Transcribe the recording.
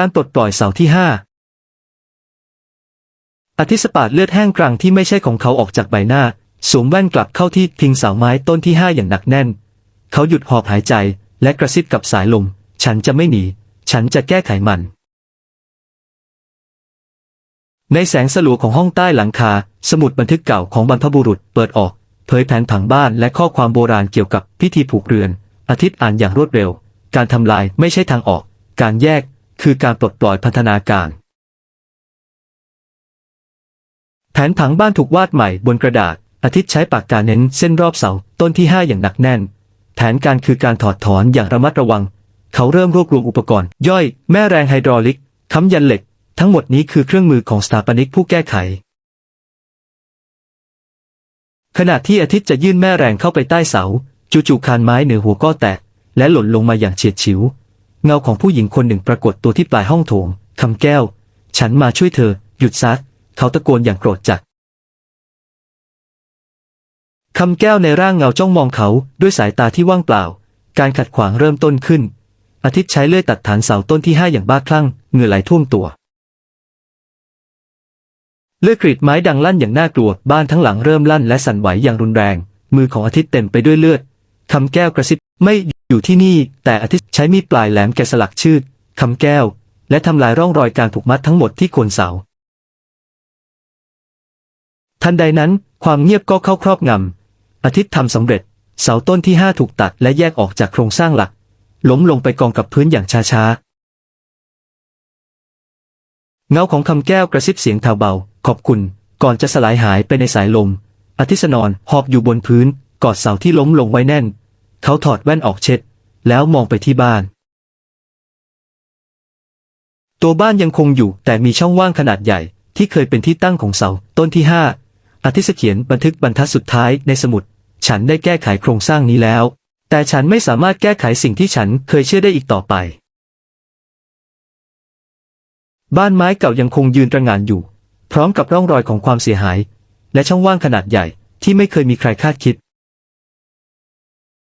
การปลดปล่อยเสาที่ห้าอาทิสปาดเลือดแห้งกรังที่ไม่ใช่ของเขาออกจากใบหน้า สวมแว่นกลับเข้าที่พิงเสาไม้ต้นที่ห้าอย่างหนักแน่น เขาหยุดหอบหายใจและกระซิบกับสายลม ฉันจะไม่หนี ฉันจะแก้ไขมัน ในแสงสลัวของห้องใต้หลังคา สมุดบันทึกเก่าของบรรพบุรุษเปิดออก เผยแผนผังบ้านและข้อความโบราณเกี่ยวกับพิธีผูกเรือน อาทิตย์อ่านอย่างรวดเร็ว การทำลายไม่ใช่ทางออก การแยก คือการปลดปล่อยพันธนาการ แผนผังบ้านถูกวาดใหม่บนกระดาษ อาทิตย์ใช้ปากกาเน้นเส้นรอบเสาต้นที่ห้าอย่างหนักแน่น แผนการคือการถอดถอนอย่างระมัดระวัง เขาเริ่มรวบรวมอุปกรณ์ ย่อยแม่แรงไฮดรอลิกค้ำยันเหล็ก ทั้งหมดนี้คือเครื่องมือของสถาปนิกผู้แก้ไข ขณะที่อาทิตย์จะยื่นแม่แรงเข้าไปใต้เสา จู่ๆคานไม้เหนือหัวก็แตกและหล่นลงมาอย่างเฉียดฉิว เงาของผู้หญิงคนหนึ่งปรากฏตัวที่ปลายห้องโถงคำแก้ว ฉันมาช่วยเธอ หยุดซักเขาตะโกนอย่างโกรธจัดคำแก้วในร่างเงาจ้องมองเขาด้วยสายตาที่ว่างเปล่า การขัดขวางเริ่มต้นขึ้น อาทิตย์ใช้เลื่อยตัดฐานเสาต้นที่ห้าอย่างบ้าคลั่งเหงื่อไหลท่วมตัว เลือดกรีดไม้ดังลั่นอย่างน่ากลัว บ้านทั้งหลังเริ่มลั่นและสั่นไหวอย่างรุนแรง มือของอาทิตย์เต็มไปด้วยเลือดคำแก้วกระซิบไม่ อยู่ที่นี่ แต่อาทิตย์ใช้มีดปลายแหลมแกะสลักชื่อคำแก้ว และทำลายร่องรอยการผูกมัดทั้งหมดที่โคนเสา ทันใดนั้น ความเงียบก็เข้าครอบงำอาทิตย์ทำสำเร็จ เสาต้นที่ห้าถูกตัดและแยกออกจากโครงสร้างหลัก ล้มลงไปกองกับพื้นอย่างช้าๆ เงาของคำแก้วกระซิบเสียงแผ่วเบา ขอบคุณ ก่อนจะสลายหายไปในสายลมอาทิตย์นอนหอบอยู่บนพื้น กอดเสาที่ล้มลงไว้แน่น เขาถอดแว่นออกเช็ด แล้วมองไปที่บ้าน ตัวบ้านยังคงอยู่แต่มีช่องว่างขนาดใหญ่ที่เคยเป็นที่ตั้งของเสา ต้นที่ห้าอาทิตย์เขียนบันทึกบรรทัดสุดท้ายในสมุด ฉันได้แก้ไขโครงสร้างนี้แล้ว แต่ฉันไม่สามารถแก้ไขสิ่งที่ฉันเคยเชื่อได้อีกต่อไป บ้านไม้เก่ายังคงยืนตระหง่านอยู่ พร้อมกับร่องรอยของความเสียหาย และช่องว่างขนาดใหญ่ที่ไม่เคยมีใครคาดคิด